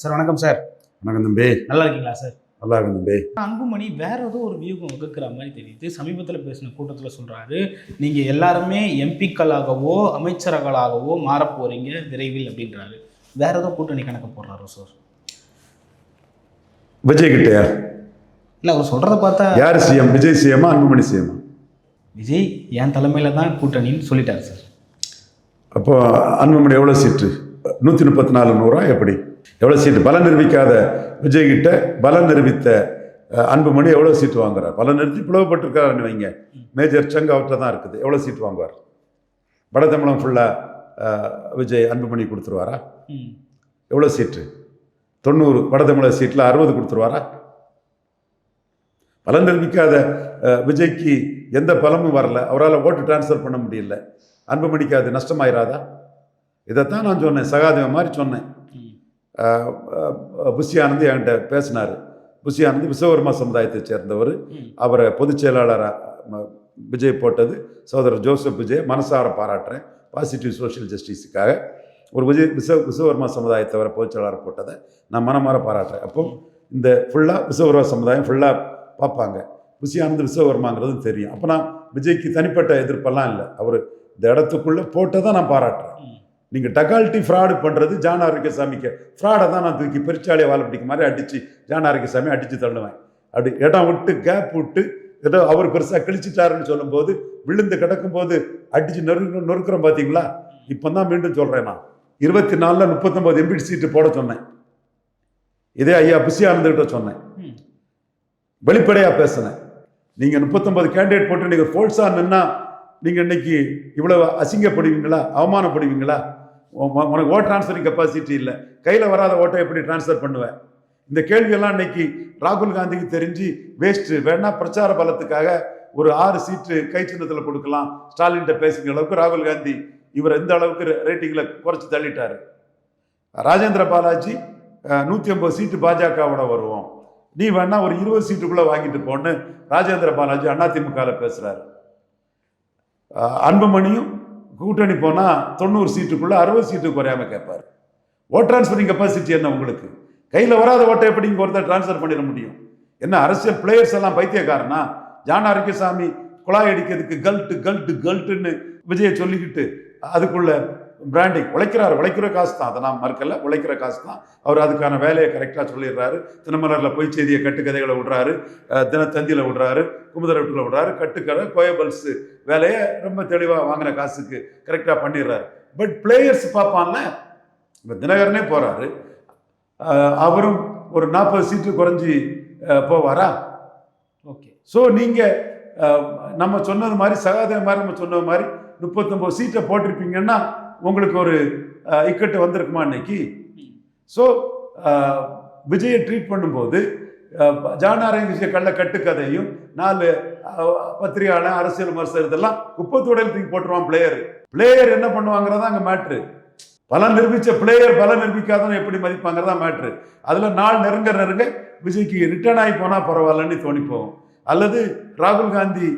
Sir வணக்கம் sir. வணக்கம் தம்பி. நல்லா இருக்கீங்களா சார்? நல்லா இருக்கும் தம்பி. அன்புமணி வேற ஏதோ ஒரு வியூகம் வகுக்கிற மாதிரி தெரியுது. சமீபத்தில் பேசின கூட்டத்தில் சொல்றாரு நீங்க எல்லாருமே எம்பிக்களாகவோ அமைச்சர்களாகவோ மாறப் போறீங்க விரைவில் அப்படின்றாரு. வேற ஏதோ கூட்டணி கணக்கு போடுறாரு சார்? விஜய் கிட்டயா? இல்லை அவர் சொல்றத பார்த்தா யார் சிஎம்? விஜய் சிஎம்மா அன்புமணி சிஎம்மா? விஜய் என் தலைமையில தான் கூட்டணின்னு சொல்லிட்டாரு சார். அப்போ அன்புமணி எவ்வளோ சீட்டு? நூற்றி முப்பத்தி நாலு நூறா எப்படி? எவ்வளோ சீட்டு? பலம் நிரூபிக்காத விஜய் கிட்ட பலம் நிரூபித்த அன்புமணி எவ்வளோ சீட்டு வாங்குறார்? பலம் நிறுத்தி பிளவுபட்டிருக்காருன்னு வைங்க. மேஜர் சங்க் அவர்கிட்ட தான் இருக்குது. எவ்வளோ சீட்டு வாங்குவார்? வட தமிழகம் ஃபுல்லாக விஜய் அன்புமணி கொடுத்துருவாரா? எவ்வளோ சீட்டு? தொண்ணூறு வட தமிழக சீட்டில் அறுபது கொடுத்துருவாரா? பலன் நிரூபிக்காத அஹ், விஜய்க்கு எந்த பலமும் வரல. அவரால் ஓட்டு டிரான்ஸ்ஃபர் பண்ண முடியல. அன்புமணிக்கு அது நஷ்டமாயிராதா? இதைத்தான் நான் சொன்னேன். சகாதேவன் மாதிரி சொன்னேன். ம் அஹ், அஹ், புஷி ஆனந்த் என்கிட்ட பேசினார். புஷி ஆனந்த் விஸ்வகர்மா சமுதாயத்தை சேர்ந்தவர். அவரை பொதுச் செயலாளராக விஜய் போட்டது. சகோதரர் ஜோசப் விஜய் மனசார பாராட்டுறேன். பாசிட்டிவ் சோஷியல் ஜஸ்டிஸுக்காக ஒரு விஜய் விஸ்வ விஸ்வகர்மா சமுதாயத்தவரை பொதுச் செயலாளர் போட்டதை நான் மனமார பாராட்டுறேன். அப்போ இந்த ஃபுல்லாக விஸ்வகர்மா சமுதாயம் ஃபுல்லாக பார்ப்பாங்க புஷி ஆனந்த் விஸ்வகர்மாங்கிறது தெரியும். அப்போ நான் விஜய்க்கு தனிப்பட்ட எதிர்ப்பெல்லாம் இல்லை. அவர் இந்த இடத்துக்குள்ளே போட்டதை நான் பாராட்டுறேன். நீங்கள் டகால்ட்டி ஃப்ராடு பண்ணுறது ஜான் ஆரோக்கியசாமிக்கு. ஃப்ராடை தான் நான் தூக்கி பெருச்சாலியை வாழை பிடிக்க மாதிரி அடித்து ஜான் ஆரோக்கியசாமி அடித்து தள்ளுவேன். அப்படி இடம் விட்டு கேப் விட்டு ஏதோ அவர் பெருசாக கிழிச்சிட்டாருன்னு சொல்லும்போது விழுந்து கிடக்கும்போது அடித்து நொறு நொறுக்குறோம் பார்த்தீங்களா இப்போ தான் மீண்டும் சொல்கிறேன் நான். இருபத்தி நாலில் முப்பத்தொம்போது எம்பி சீட்டு போட சொன்னேன். இதே ஐயா புஷி ஆனந்துகிட்ட சொன்னேன். வெளிப்படையாக பேசினேன். நீங்கள் முப்பத்தொன்பது கேண்டிடேட் போட்டு நீங்கள் ஃபோர்ஸாக நின்னா நீங்கள் இன்னைக்கு இவ்வளவு அசிங்கப்படுவீங்களா? அவமானப்படுவீங்களா? உனக்கு ஓட் ட்ரான்ஸ்ஃபரிங் கெப்பாசிட்டி இல்லை. கையில் வராத ஓட்டை எப்படி ட்ரான்ஸ்ஃபர் பண்ணுவேன் இந்த கேள்வியெல்லாம் இன்னைக்கு ராகுல் காந்திக்கு தெரிஞ்சு வேஸ்ட்டு வேணா பிரச்சார பலத்துக்காக ஒரு ஆறு சீட்டு கை சின்னத்தில் கொடுக்கலாம். ஸ்டாலின்கிட்ட பேசுகிற அளவுக்கு ராகுல் காந்தி இவர் எந்த அளவுக்கு ரேட்டிங்கில் குறைச்சி தள்ளிட்டாரு. ராஜேந்திர பாலாஜி நூற்றி ஐம்பது சீட்டு பாஜகவோட வருவோம். நீ வேணா ஒரு இருபது சீட்டுக்குள்ளே வாங்கிட்டு போன்னு ராஜேந்திர பாலாஜி அதிமுகவில் பேசுகிறாரு அன்புமணியும் கூட்டணி போனால் தொண்ணூறு சீட்டுக்குள்ளே அறுபது சீட்டு குறையாம கேட்பார். ஓட் ட்ரான்ஸ்ஃபரிங் கெப்பாசிட்டி என்ன உங்களுக்கு? கையில் வராத ஓட்டை எப்படி இங்கே ஒருத்தர் ட்ரான்ஸ்ஃபர் பண்ணிட முடியும்? என்ன அரசியல் பிளேயர்ஸ் எல்லாம் பைத்தியக்காரனா? ஜான் ஆரோக்கியசாமி குழாய் அடிக்கிறதுக்கு கல்ட்டு கல்ட்டு கல்ட்டுன்னு விஜயை சொல்லிக்கிட்டு அதுக்குள்ள பிராண்டிங் உழைக்கிறாரு உழைக்கிற காசு தான் அதை நான் மறுக்கல. உழைக்கிற காசு தான் அவர் அதுக்கான வேலையை கரெக்டாக சொல்லிடுறாரு. தினமலரில் பொய் செய்தியை கட்டுக்கதைகளை விடுறாரு. தினத்தந்தியில் விடுறாரு. குமுதரட்டில் விடுறாரு. கட்டுக்கதை கோயபல்ஸ் வேலையை ரொம்ப தெளிவாக வாங்கின காசுக்கு கரெக்டாக பண்ணிடுறாரு. பட் பிளேயர்ஸ் பார்ப்பான்ல இப்போ தினகரனே போகிறாரு அவரும் ஒரு நாற்பது சீட்டு குறைஞ்சி போவாரா? ஓகே. ஸோ நீங்கள் நம்ம சொன்னது மாதிரி சகாதேவ மாதிரி நம்ம சொன்னது மாதிரி முப்பத்தொம்போது சீட்டை போட்டிருப்பீங்கன்னா உங்களுக்கு ஒரு இக்கட்டு வந்திருக்குமா இன்னைக்கு? ஸோ விஜயை ட்ரீட் பண்ணும்போது அஹ், ஜான் கள்ள கட்டுக்கதையும் நாலு பத்திரிகையாளர் அரசியல் விமர்சனம் இதெல்லாம் குப்பத்தோடையில் தூக்கி போட்டுருவான் பிளேயர் பிளேயர் என்ன பண்ணுவாங்கிறதா அங்கே மேட்ரு பல நிரூபித்த பிளேயர் பல நிரூபிக்காதவன் எப்படி மதிப்பாங்கிறதா மேட்ரு அதில் நாள் நெருங்க நெருங்க விஜய்க்கு ரிட்டர்ன் ஆகி போனால் பரவாயில்லன்னு தோணி போகும் அல்லது ராகுல் காந்தி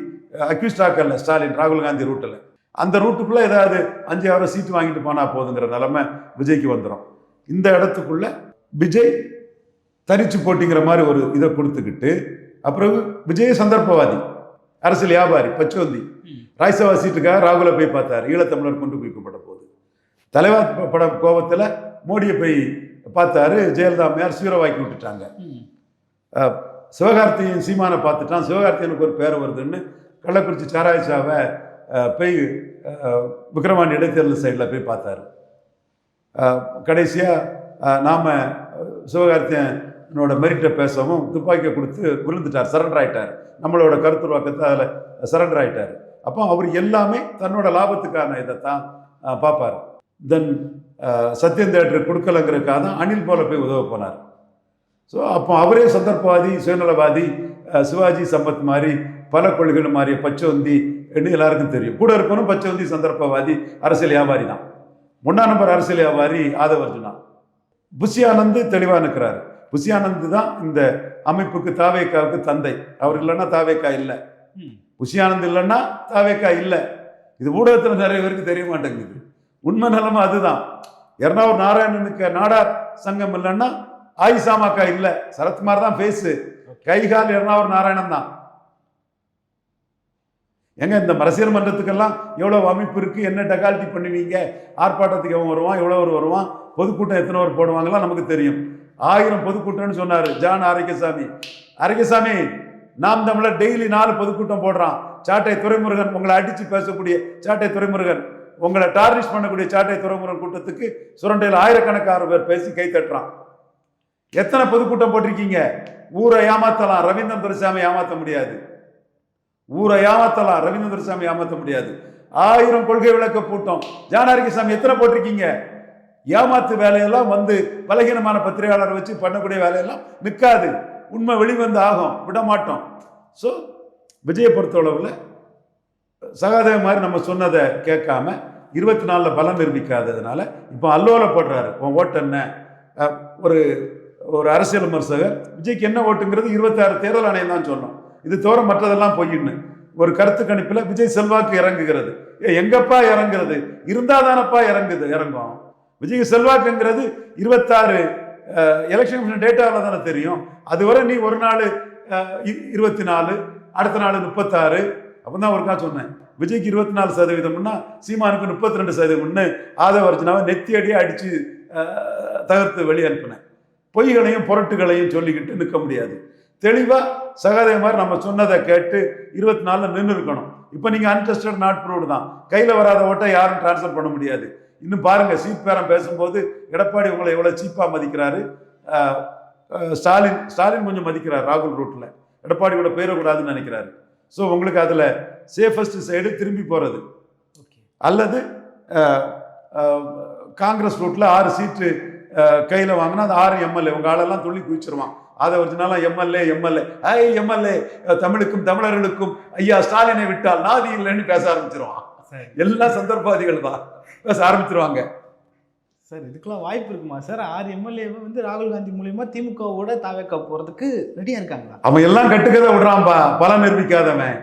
அக்யூஸ்ட் ஆக்கல ஸ்டாலின் ராகுல் காந்தி ரூட்டில் அந்த ரூட்டுக்குள்ளே ஏதாவது அஞ்சு ஆறு சீட்டு வாங்கிட்டு போனால் போதுங்கிற நிலைமை விஜய்க்கு வந்துடும் இந்த இடத்துக்குள்ள விஜய் தனிச்சு போட்டிங்கிற மாதிரி ஒரு இதை கொடுத்துக்கிட்டு அப்புறம் விஜய் சந்தர்ப்பவாதி அரசியல் வியாபாரி பச்சோந்தி ம் ராய்சபா சீட்டுக்காக ராகுலை போய் பார்த்தார் ஈழத்தமிழர் கொண்டு குவிக்கப்பட்ட போது. தலைவா ப- பட கோபத்தில் மோடியை போய் பார்த்தாரு ஜெயலலிதா அம்மையார் சீரவாக்கி விட்டுட்டாங்க. சிவகார்த்தியின் சீமானை பார்த்துட்டான் சிவகார்த்தியனுக்கு ஒரு பேர் வருதுன்னு கள்ளக்குறிச்சி சாராயசாவை போய் அஹ், இடைத்தேர்தல் சைடில் போய் பார்த்தார். கடைசியாக நாம் சிவகார்த்தியனோட மெரிட்டை பேசவும் துப்பாக்கியை கொடுத்து விழுந்துட்டார் சரண்டர் ஆகிட்டார் நம்மளோட கருத்துருவாக்கத்தை அதில் சரண்டர் ஆகிட்டார் அப்போ அவர் எல்லாமே தன்னோட லாபத்துக்கான இதை தான் பார்ப்பார். தென் சத்யன் தேட்டர் கொடுக்கலங்கிறதுக்காக தான் அனில் போல போய் உதவ போனார். ஸோ அப்போ அவரே சந்தர்ப்பவாதி சுயநலவாதி சிவாஜி சம்பத் மாதிரி பல கொள்கைகள் மாறிய பச்சோந்தி என்று எல்லாருக்கும் தெரியும். கூட இருக்கணும் பச்சோந்தி சந்தர்ப்பவாதி அரசியல் வியாபாரி தான். முன்னா நம்பர் அரசியல் வியாபாரி ஆதவர்ஜுனா. புஷி ஆனந்த் தெளிவாக நிற்கிறாரு புஷி ஆனந்த் தான் இந்த அமைப்புக்கு தாவேக்காவுக்கு தந்தை. அவர் இல்லைன்னா தாவேக்கா இல்லை. ம். புஷி ஆனந்த் இல்லைன்னா தாவேக்கா இல்லை. இது ஊடகத்தில் நிறைய பேருக்கு தெரிய மாட்டேங்குது. உண்மை நிலைமை அதுதான். எர்ணாவூர் நாராயணனுக்கு நாடார் சங்கம் இல்லைன்னா ஆயிசாமாக்கா இல்லை. சரத்குமார் தான் பேசு கைகால் எர்ணாவூர் நாராயணன் தான். எங்க இந்த அரசியல் மன்றத்துக்கெல்லாம் எவ்வளோ அமைப்பு இருக்குது என்ன டெகால்ட்டி பண்ணுவீங்க? ஆர்ப்பாட்டத்துக்கு எவன் வருவான்? எவ்வளோ ஒரு வருவான்? பொதுக்கூட்டம் எத்தனை ஒரு போடுவாங்கலாம் நமக்கு தெரியும். ஆயிரம் பொதுக்கூட்டம்னு சொன்னார் ஜான் ஆரோக்கியசாமி. ஆரோக்கியசாமி நாம் தமிழர் டெய்லி நாலு பொதுக்கூட்டம் போடுறான். சாட்டை துறைமுருகன் உங்களை அடித்து பேசக்கூடிய சாட்டை துறைமுருகன் உங்களை டார்னிஷ் பண்ணக்கூடிய சாட்டை துறைமுருகன் கூட்டத்துக்கு சுரண்டையில் ஆயிரக்கணக்கான பேர் பேசி கை தட்டுறான். எத்தனை பொதுக்கூட்டம் போட்டிருக்கீங்க? ஊரை ஏமாத்தலாம் ரவீந்திரன் துரைசாமி ஏமாற்ற முடியாது. ஊரை ஏமாத்தலாம் ரவீந்திர சாமி ஏமாத்த முடியாது. ஆயிரம் கொள்கை விளக்க கூட்டம் ஜானாரிகசாமி எத்தனை போட்டிருக்கீங்க? ஏமாத்து வேலையெல்லாம் வந்து பலகீனமான பத்திரிகையாளரை வச்சு பண்ணக்கூடிய வேலையெல்லாம் நிற்காது உண்மை வெளிவந்து ஆகும். விட மாட்டோம். ஸோ விஜயை பொறுத்தளவில் சகாதேவ மாதிரி நம்ம சொன்னதை கேட்காம இருபத்தி நாலில் பலம் நிரூபிக்காததுனால இப்போ அல்லோலப்படுறாரு உன் ஓட்டு என்ன? ஒரு ஒரு அரசியல் விமர்சகர். விஜய்க்கு என்ன ஓட்டுங்கிறது இருபத்தாறு தேர்தல் ஆணையம் தான் சொன்னோம். இது தவிர மற்றதெல்லாம் பொய்யின்னு. ஒரு கருத்து கணிப்பில் விஜய் செல்வாக்கு இறங்குகிறது. ஏ எங்கப்பா இறங்குறது? இருந்தா தானப்பா இறங்குது. இறங்கும். விஜய் செல்வாக்குங்கிறது இருபத்தாறு எலெக்ஷன் கமிஷன் டேட்டாவில் தானே தெரியும். அதுவரை நீ ஒரு நாள் இருபத்தி நாலு அடுத்த நாள் முப்பத்தாறு. அப்போ தான் ஒருக்கா சொன்னேன். விஜய்க்கு இருபத்தி நாலு சதவீதம்னா சீமானுக்கு முப்பத்தி ரெண்டு சதவீதம்னு ஆதவ அர்ஜுனாவை நெத்தி அடித்து தகர்த்து வெளியே அனுப்பினேன் பொய்களையும் புரட்டுகளையும் சொல்லிக்கிட்டு நிற்க முடியாது. தெளிவாக சகாதேவ மாதிரி நம்ம சொன்னதை கேட்டு இருபத்தி நாலில் நின்று இருக்கணும் இப்போ நீங்கள் அன்டெஸ்டட் நாட் ப்ரூவ்டு தான். கையில் வராத ஓட்டை யாரும் ட்ரான்ஸ்ஃபர் பண்ண முடியாது. இன்னும் பாருங்க சீட் பேரம் பேசும்போது எடப்பாடி உங்களை எவ்வளோ சீப்பாக மதிக்கிறாரு. ஸ்டாலின் ஸ்டாலின் கொஞ்சம் மதிக்கிறார் ராகுல் ரூட்டில் எடப்பாடியோட பேரக்கூடாதுன்னு நினைக்கிறாரு. ஸோ உங்களுக்கு அதில் சேஃபஸ்ட் சைடு திரும்பி போகிறது ஓகே அல்லது காங்கிரஸ் ரூட்டில் ஆறு சீட்டு கையில் வாங்கினா அந்த ஆறு எம்எல்ஏ உங்கள் ஆளெல்லாம் துள்ளி குதிச்சிருவான். அதை ஒரிஜினலாக எம்எல்ஏ எம்எல்ஏ ஐ எம்எல்ஏ தமிழுக்கும் தமிழர்களுக்கும் ஐயா ஸ்டாலினை விட்டால் நாதி இல்லைன்னு பேச ஆரம்பிச்சிருவான். சரி. எல்லா சந்தர்ப்பாதிகள் தான் பேச ஆரம்பிச்சிருவாங்க. சார் இதுக்கெல்லாம் வாய்ப்பு இருக்குமா? சார் ஆறு எம்எல்ஏவை வந்து ராகுல் காந்தி மூலியமா திமுகவோட தாவேக்கா போறதுக்கு ரெடியா இருக்காங்களா? அவன் எல்லாம் கட்டுக்கதை விடுறான்பா பலம் நிரூபிக்காதவன்.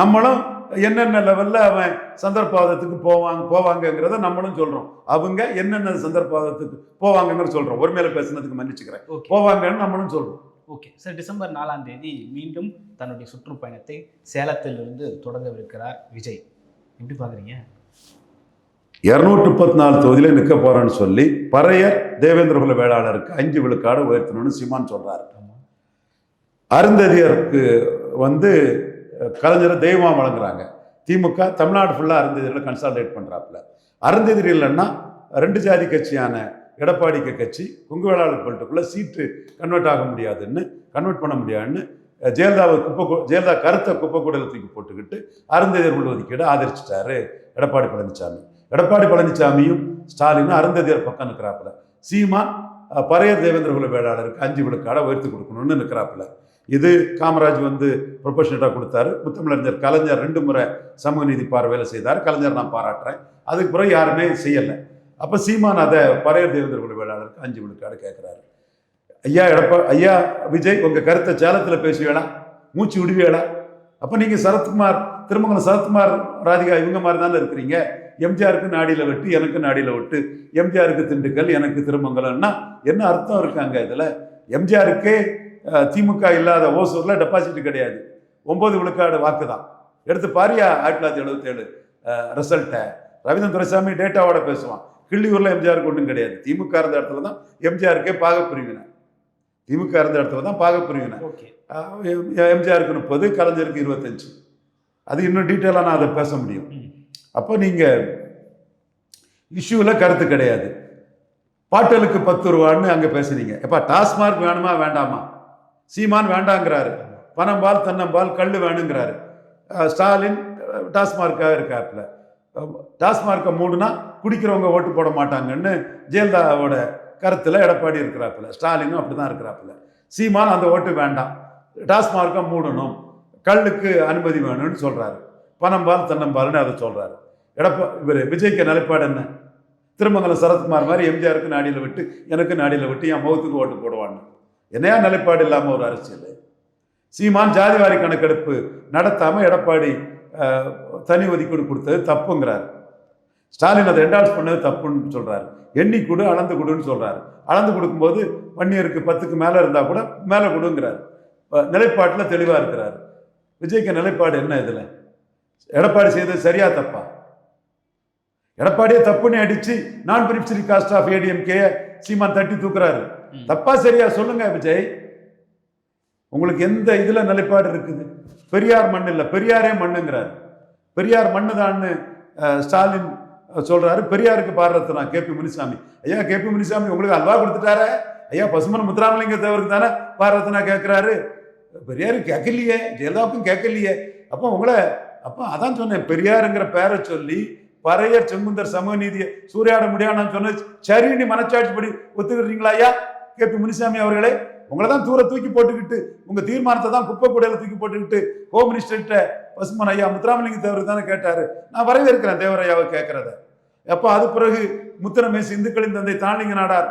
நம்மளும் என்னென்ன லெவல்ல அவன் சந்தர்ப்பாதத்துக்கு போவாங்க போவாங்கங்கிறத நம்மளும் சொல்றோம். அவங்க என்னென்ன சந்தர்ப்பாதத்துக்கு போவாங்கன்னு சொல்றோம். ஒரு மேல பேசுனதுக்கு மன்னிச்சுக்கிறேன். போவாங்கன்னு நம்மளும் சொல்றோம். ஓகே. சார் டிசம்பர் நாலாம் தேதி மீண்டும் தன்னுடைய சுற்றுப்பயணத்தை சேலத்திலிருந்து தொடங்கவிருக்கிறார் விஜய். எப்படி பாக்குறீங்க இருநூற்றி முப்பத்தி நாலு தொகுதியில நிற்க போறேன்னு சொல்லி பறையர் தேவேந்திரகுல வேளாளருக்கு அஞ்சு விழுக்காடு உயர்த்தணும்னு சீமான் சொல்றாரு. ஆமா. அருந்ததியருக்கு வந்து கலைஞரை தெய்வமாக வழங்குறாங்க திமுக தமிழ்நாடு ஃபுல்லாக அருந்ததியரில் கன்சால்டேட் பண்ணுறாப்புல அருந்ததிரி இல்லைன்னா ரெண்டு ஜாதி கட்சியான எடப்பாடி கட்சி கொங்கு வேளாளர் சீட்டு கன்வெர்ட் ஆக முடியாதுன்னு கன்வெர்ட் பண்ண முடியாதுன்னு ஜெயலலிதாவை குப்பை ஜெயலலிதா கருத்தை குப்பை கூடையில் தூக்கி போட்டுக்கிட்டு அருந்ததியர் உள்ஒதுக்கீடு ஆதரிச்சிட்டாரு எடப்பாடி பழனிசாமி எடப்பாடி பழனிசாமியும் ஸ்டாலினும் அருந்ததியர் பக்கம் இருக்கிறாப்புல சீமான் அஹ், பறையர் தேவேந்திரகுல வேளாளருக்கு அஞ்சு விழுக்காடை உயர்த்தி கொடுக்கணும்னு நிற்கிறாப்புல இது காமராஜ் வந்து ப்ரொபஷனட்டாக கொடுத்தாரு. முத்தமிழறிஞர் கலைஞர் ரெண்டு முறை சமூக நீதி பார்வையில் செய்தார். கலைஞர் நான் பாராட்டுறேன். அதுக்கு பிறகு யாருமே செய்யலை. அப்போ சீமான் அதை பறையர் தேவேந்திரகுல வேளாளருக்கு அஞ்சு விழுக்காடு கேட்குறாரு ஐயா எடப்பா ஐயா விஜய் உங்கள் கருத்தை சேலத்தில் பேசுவேடா மூச்சு விடுவேடா அப்போ நீங்கள் சரத்குமார் திருமங்கலம் சரத்குமார் ராதிகா இவங்க மாதிரி தானே இருக்கிறீங்க? எம்ஜிஆருக்கு நாடியில் வெட்டு எனக்கு நாடியில் வெட்டு. எம்ஜிஆருக்கு திண்டுக்கல் எனக்கு திருமங்கலம்னா என்ன அர்த்தம் இருக்காங்க இதில்? எம்ஜிஆருக்கே திமுக இல்லாத ஓசூரில் டெபாசிட் கிடையாது. ஒன்பது விழுக்காடு வாக்கு தான். எடுத்து பாரியா ஆயிரத்தி தொள்ளாயிரத்தி எழுபத்தேழு ரிசல்ட்டை ரவீந்திரன் துரைசாமி டேட்டாவோட பேசுவான். கிள்ளியூரில் எம்ஜிஆருக்கு ஒன்றும் கிடையாது. திமுக இருந்த இடத்துல தான் எம்ஜிஆருக்கே பாகப்பிரிவினை. திமுக இருந்த இடத்துல தான் பாகப்பிரிவினை. எம்ஜிஆருக்கு முப்பது கலைஞருக்கு இருபத்தஞ்சு. அது இன்னும் டீட்டெயிலாக நான் அதை பேச முடியும். அப்போ நீங்கள் இஷ்யூவில் கருத்து கிடையாது. பாட்டலுக்கு பத்து ரூபான்னு அங்கே பேசுனீங்க. எப்பா டாஸ்மார்க் வேணுமா வேண்டாமா? சீமான் வேண்டாங்கிறாரு. பணம்பால் தென்னம்பால் கல் வேணுங்கிறாரு. ஸ்டாலின் டாஸ்மார்க்காக இருக்காப்புல. டாஸ்மார்க்கை மூடுனா குடிக்கிறவங்க ஓட்டு போட மாட்டாங்கன்னு ஜெயலலிதாவோட கருத்தில் எடப்பாடி இருக்கிறாப்புல. ஸ்டாலினும் அப்படி தான் இருக்கிறாப்புல. சீமான் அந்த ஓட்டு வேண்டாம். டாஸ்மார்க்கை மூடணும். கல்லுக்கு அனுமதி வேணும்னு சொல்கிறாரு பணம்பால் தென்னம்பால்னு அதை சொல்கிறாரு எடப்பா இவர் விஜய்க்கு நிலைப்பாடு என்ன? திருமங்கலம் சரத்குமார் மாதிரி எம்ஜிஆருக்கு நாடியில் விட்டு எனக்கு நாடியில் விட்டு என் முகத்துக்கு ஓட்டு போடுவான்னு. என்னையா நிலைப்பாடு இல்லாமல் ஒரு அரசியல்? சீமான் ஜாதிவாரி கணக்கெடுப்பு நடத்தாமல் எடப்பாடி தனி ஒதுக்கீடு கொடுத்தது தப்புங்கிறார். ஸ்டாலின் அதை என்டால்ஸ் பண்ணது தப்புன்னு சொல்கிறார் எண்ணி கொடு அளந்து கொடுன்னு சொல்கிறார் அளந்து கொடுக்கும்போது வன்னியருக்கு பத்துக்கு மேலே இருந்தால் கூட மேலே கொடுங்கிறார். நிலைப்பாட்டில் தெளிவாக இருக்கிறார். விஜய்க்கு நிலைப்பாடு என்ன இதில்? எடப்பாடி செய்தது சரியா தப்பா? எடப்பாடியே தப்புன்னு அடிச்சு நான் பிரிப்சரி காஸ்ட் ஆஃப் ஏடிஎம்கே சீமான் தட்டி தூக்குறாரு. தப்பா சரியா சொல்லுங்க விஜய். உங்களுக்கு எந்த இதுல நிலைப்பாடு இருக்குது? பெரியார் மண் இல்ல பெரியாரே மண்ணுங்கிறாரு. பெரியார் மண்ணுதான்னு அஹ், ஸ்டாலின் சொல்றாரு. பெரியாருக்கு பாடுறது நான் கேபி முனிசாமி. ஐயா கேபி முனிசாமி உங்களுக்கு அல்வா கொடுத்துட்டாரே. ஐயா பசுமன் முத்துராமலிங்க தேவருக்கு தானே பாரதனா கேட்கிறாரு பெரியாரு கேட்கலையே ஜெயலலிதாவுக்கும் கேட்கலையே அப்போ உங்களை அப்போ அதான் சொன்னேன் பெரியாருங்கிற பேரை சொல்லி பறையர் செங்குந்தர் நீதியை சூறையாட முடியாது நான் சொன்னது. சரின்னு மனச்சாட்சிப்படி ஒத்துக்கிறீங்களா ஐயா? கேபி முனிசாமி அவர்களே உங்களை தான் தூர தூக்கி போட்டுக்கிட்டு உங்க தீர்மானத்தை தான் குப்பை கூடையில தூக்கி போட்டுக்கிட்டு ஹோம் மினிஸ்டர்கிட்ட பசுமன் ஐயா முத்துராமலிங்க தேவர் தானே கேட்டாரு. நான் வரவேற்கிறேன் தேவரையாவை கேட்கறத. எப்போ அது பிறகு முத்துரமேசி இந்துக்களின் தந்தை தாண்டிங்க நாடார்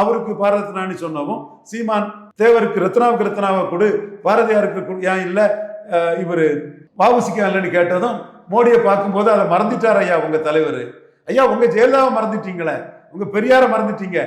அவருக்கு பாரத நாணி சொன்னவும் சீமான் தேவருக்கு ரத்னாவுக்கு ரத்னாவை கொடு பாரதியாருக்கு ஏன் இல்லை இவர் வாவுசிக்கா இல்லைன்னு கேட்டதும் மோடியை பார்க்கும்போது அதை மறந்துட்டார் ஐயா உங்க தலைவர். ஐயா உங்க ஜெயலலிதாவை மறந்துட்டீங்களே. உங்க பெரியாரை மறந்துட்டீங்க.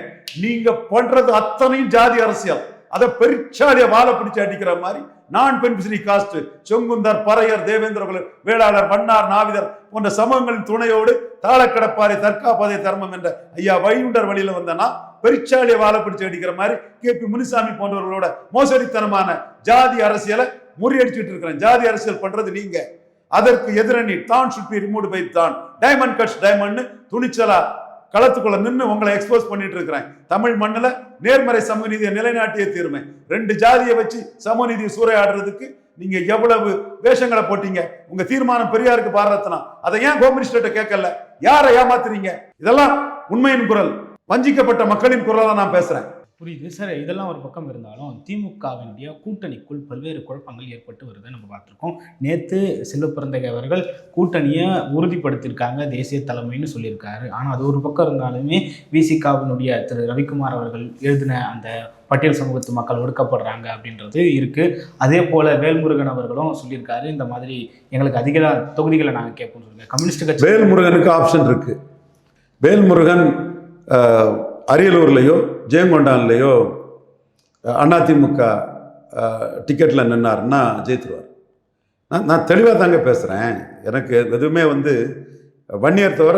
நீங்க பண்றது அத்தனையும் ஜாதி அரசியல். அதை பெருச்சாடிய வாழை பிடிச்சு அடிக்கிற மாதிரி நான் பென்பிசினி காஸ்ட் செங்குந்தர் பறையர் தேவேந்திரகுல வேளாளர் வண்ணார் நாவிதர் போன்ற சமூகங்களின் துணையோடு தாளக்கடப்பாறை தற்காப்பதை தர்மம் என்ற ஐயா வைகுண்டர் வழியில வந்தனா பெருச்சாலிய வாழை பிடிச்சு அடிக்கிற மாதிரி கே பி முனிசாமி போன்றவர்களோட மோசடித்தனமான ஜாதி அரசியலை முறியடிச்சிட்டு இருக்கிறேன். ஜாதி அரசியல் பண்றது நீங்க. அதற்கு எதிரணி தான் சுட் பி ரிமூவ் பை தான். டைமண்ட் கட்ஸ் டைமண்ட் துணிச்சலா களத்துக்குள்ள நின்று உங்களை எக்ஸ்போஸ் பண்ணிட்டு இருக்கிறேன் தமிழ் மண்ணில் நேர்மறை சமூக நீதியை நிலைநாட்டிய தீர்மை. ரெண்டு ஜாதியை வச்சு சமூக நீதியை சூறையாடுறதுக்கு நீங்க எவ்வளவு வேஷங்களை போட்டீங்க? உங்க தீர்மானம் பெரியாருக்கு பாரத்தனா அதை ஏன் ஹோம் மினிஸ்டர்கிட்ட கேட்கல? யாரை ஏமாத்துறீங்க? இதெல்லாம் உண்மையின் குரல். வஞ்சிக்கப்பட்ட மக்களின் குரலாக நான் பேசுறேன். புரியுது. சார் இதெல்லாம் ஒரு பக்கம் இருந்தாலும் திமுகவினுடைய கூட்டணிக்குள் பல்வேறு குழப்பங்கள் ஏற்பட்டு வருதை நம்ம பார்த்துருக்கோம். நேற்று செல்வப்பிறந்தகை அவர்கள் கூட்டணியை உறுதிப்படுத்தியிருக்காங்க தேசிய தலைமைன்னு சொல்லியிருக்காரு. ஆனால் அது ஒரு பக்கம் இருந்தாலுமே விசிகாவினுடைய திரு. ரவிக்குமார் அவர்கள் எழுதின அந்த பட்டியல் சமூகத்து மக்கள் ஒடுக்கப்படுறாங்க அப்படின்றது இருக்குது அதே போல் வேல்முருகன் அவர்களும் சொல்லியிருக்காரு இந்த மாதிரி எங்களுக்கு அதிக தொகுதிகளை நாங்கள் கேட்போம் சொல்லுங்கள் கம்யூனிஸ்ட் கட்சி வேல்முருகனுக்கு ஆப்ஷன் இருக்குது வேல்முருகன் அரியலூர்லயோ ஜெயங்கொண்டான்லயோ அதிமுக டிக்கெட்ல நின்னாருன்னா ஜெயித்துருவார். நான் நான் தெளிவாக தாங்க பேசுகிறேன் எனக்கு எதுவுமே வந்து வன்னியர் தவிர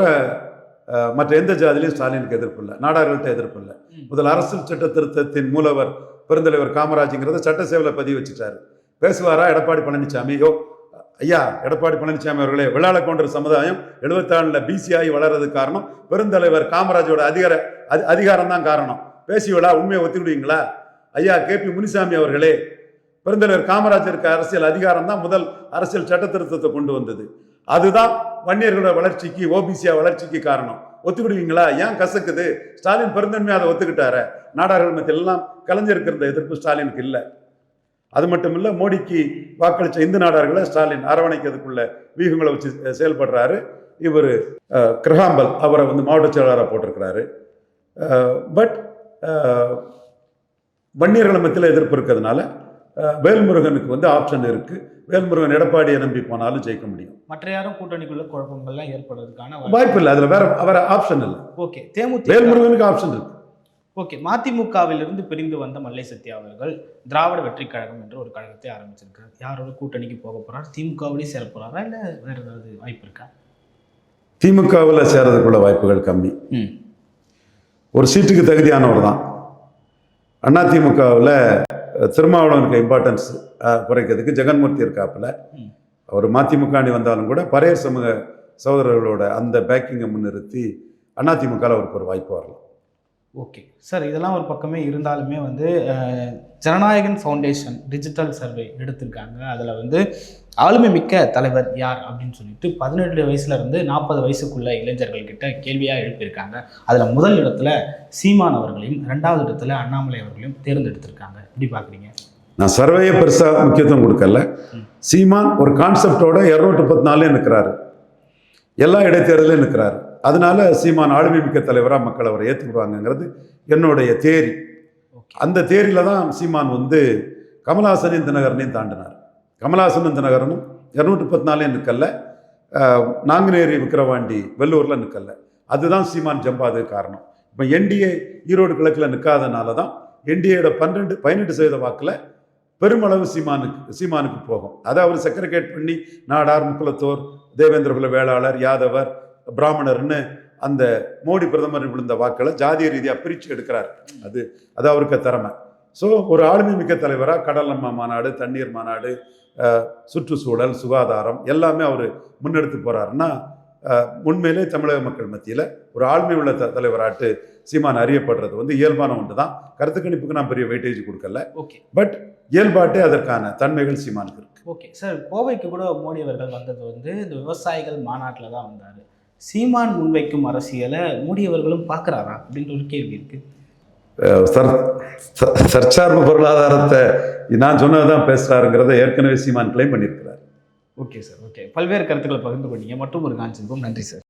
மற்ற எந்த ஜாதிலையும் ஸ்டாலினுக்கு எதிர்ப்பு இல்லை நாடார்கள்ட்ட எதிர்ப்பு இல்லை. முதல் அரசியல் சட்ட திருத்தத்தின் மூலவர் பெருந்தலைவர் காமராஜுங்கிறத சட்டசேவையில் பதிவு வச்சுட்டாரு. பேசுவாரா? எடப்பாடி பழனிசாமி யோ ஐயா எடப்பாடி பழனிசாமி அவர்களே விழால கொன்ற சமுதாயம் எழுபத்தாண்டில் பிசி வளர்றதுக்கு காரணம் பெருந்தலைவர் காமராஜோட அதிகார அதி அதிகாரம் தான் காரணம். பேசி விழா உண்மையை ஒத்துக்கிடுவீங்களா? ஐயா கே. பி. முனிசாமி அவர்களே பெருந்தலைவர் காமராஜருக்கு அரசியல் அதிகாரம் தான் முதல் அரசியல் சட்ட திருத்தத்தை கொண்டு வந்தது. அதுதான் வன்னியர்களோட வளர்ச்சிக்கு ஓபிசியா வளர்ச்சிக்கு காரணம். ஒத்துக்கிடுவீங்களா? ஏன் கசக்குது? ஸ்டாலின் பெருந்தன்மையை அதை ஒத்துக்கிட்டார. நாடாளுமன்றத்தில் எல்லாம் கலைஞருக்கு இருந்த எதிர்ப்பு ஸ்டாலினுக்கு இல்லை. அது மட்டும் இல்லை மோடிக்கு வாக்களித்த இந்து நாடார்களை ஸ்டாலின் அரவணைக்கிறதுக்குள்ள வியூகங்களை வச்சு செயல்படுறாரு. இவர் கிரகாம்பல் அவரை வந்து மாவட்ட செயலாளராக போட்டிருக்கிறாரு. பட் வன்னியர்கள் மத்தியில் எதிர்ப்பு இருக்கிறதுனால வேல்முருகனுக்கு வந்து ஆப்ஷன் இருக்கு. வேல்முருகன் எடப்பாடியை நம்பி போனாலும் ஜெயிக்க முடியும். மற்ற யாரும் கூட்டணிக்குள்ள குழப்பங்கள்லாம் ஏற்படுறதுக்கான வாய்ப்பு இல்லை. அதில் வேற அவர ஆப்ஷன் இல்லை. ஓகே தேமுதிக வேல்முருகனுக்கு ஆப்ஷன் இருக்கு. ஓகே மதிமுகவிலிருந்து பிரிந்து வந்த மல்லை சத்யா அவர்கள் திராவிட வெற்றி கழகம் என்ற ஒரு கழகத்தை ஆரம்பிச்சிருக்காரு யாரோட கூட்டணிக்கு போக போறார்? திமுகவோடய சேர போறாரா? இல்லை வேற ஏதாவது வாய்ப்பு இருக்கா? திமுகவில் சேரதுக்குள்ள வாய்ப்புகள் கம்மி. ஒரு சீட்டுக்கு தகுதியானவர் தான். அதிமுகவில் திருமாவளவனுக்கு இம்பார்ட்டன்ஸ் குறைக்கிறதுக்கு ஜெகன்மூர்த்தி இருக்காப்புல. அவர் மதிமுகாண்டி வந்தாலும் கூட பரையர் சமூக சகோதரர்களோட அந்த பேக்கிங்கை முன்னிறுத்தி அதிமுகவில் அவருக்கு ஒரு வாய்ப்பு வரலாம். ஓகே சார் இதெல்லாம் ஒரு பக்கமே இருந்தாலுமே வந்து ஜனநாயகன் ஃபவுண்டேஷன் டிஜிட்டல் சர்வே எடுத்திருக்காங்க. அதில் வந்து ஆளுமை மிக்க தலைவர் யார் அப்படின்னு சொல்லிட்டு பதினெட்டு வயசுல இருந்து நாற்பது வயசுக்குள்ள இளைஞர்கள் கிட்ட கேள்வியாக எழுப்பியிருக்காங்க. அதில் முதல் இடத்துல சீமான் அவர்களையும் ரெண்டாவது இடத்துல அண்ணாமலை அவர்களையும் தேர்ந்தெடுத்திருக்காங்க. எப்படி பார்க்குறீங்க? நான் சர்வேயை பெருசாக முக்கியத்துவம் கொடுக்கல. சீமான் ஒரு கான்செப்டோட இரநூற்றி முப்பத்தி நாலே நிற்கிறாரு எல்லா இடைத்தேர்தலையும் நிற்கிறாரு அதனால சீமான் ஆளுமை மிக்க தலைவராக மக்கள் அவரை ஏற்றுக்கிடுவாங்கங்கிறது என்னுடைய தேரி. அந்த தேரியில் தான் சீமான் வந்து கமலஹாசனையும் தினகரனையும் தாண்டினார். கமலஹாசனும் தினகரனும் இரநூற்றி முப்பத்தி நாலே நிற்கல நாங்குநேரி விக்கிரவாண்டி வெள்ளூரில் நிற்கல. அதுதான் சீமான் ஜம்பாது காரணம். இப்போ என்டிஏ ஈரோடு கிழக்கில் நிற்காதனால தான் என்டிஏட பன்னெண்டு பதினெட்டு சதவீத வாக்கில் பெருமளவு சீமானுக்கு சீமானுக்கு போகும். அதை அவர் செக்ரிகேட் பண்ணி நாடார் முக்குலத்தோர் தேவேந்திரகுல வேளாளர் யாதவர் பிராமணர்னு அந்த மோடி பிரதமர் விழுந்த வாக்களை ஜாதிய ரீதியாக பிரித்து எடுக்கிறார். அது அது அவருக்கு திறமை. ஸோ ஒரு ஆளுமை மிக்க தலைவராக கடல் நம்ம மாநாடு தண்ணீர் மாநாடு சுற்றுச்சூழல் சுகாதாரம் எல்லாமே அவர் முன்னெடுத்து போகிறாருன்னா உண்மையிலே தமிழக மக்கள் மத்தியில் ஒரு ஆளுமை உள்ள த தலைவராட்டு சீமான் அறியப்படுறது வந்து இயல்பான ஒன்று தான் கருத்து கணிப்புக்கு நான் பெரிய வெயிட்டேஜ் கொடுக்கல. ஓகே பட் இயல்பாட்டே அதற்கான தன்மைகள் சீமானுக்கு இருக்கு. ஓகே சார் கோவைக்கு கூட மோடி அவர்கள் வந்தது வந்து இந்த விவசாயிகள் மாநாட்டில் தான் வந்தார். சீமான் முன்வைக்கும் அரசியலை மோடி அவர்களும் பார்க்குறாரா அப்படின்ற ஒரு கேள்வி இருக்கு. அஹ் சர் சர்ச்சார்பு பொருளாதாரத்தை நான் சொன்னதுதான் பேசுறாருங்கிறத ஏற்கனவே சீமான் கிளைம் பண்ணியிருக்கிறார். ஓகே சார் ஓகே பல்வேறு கருத்துக்களை பகிர்ந்து கொண்டீங்க. மற்றும் ஒரு காஞ்சிருக்கும் நன்றி சார்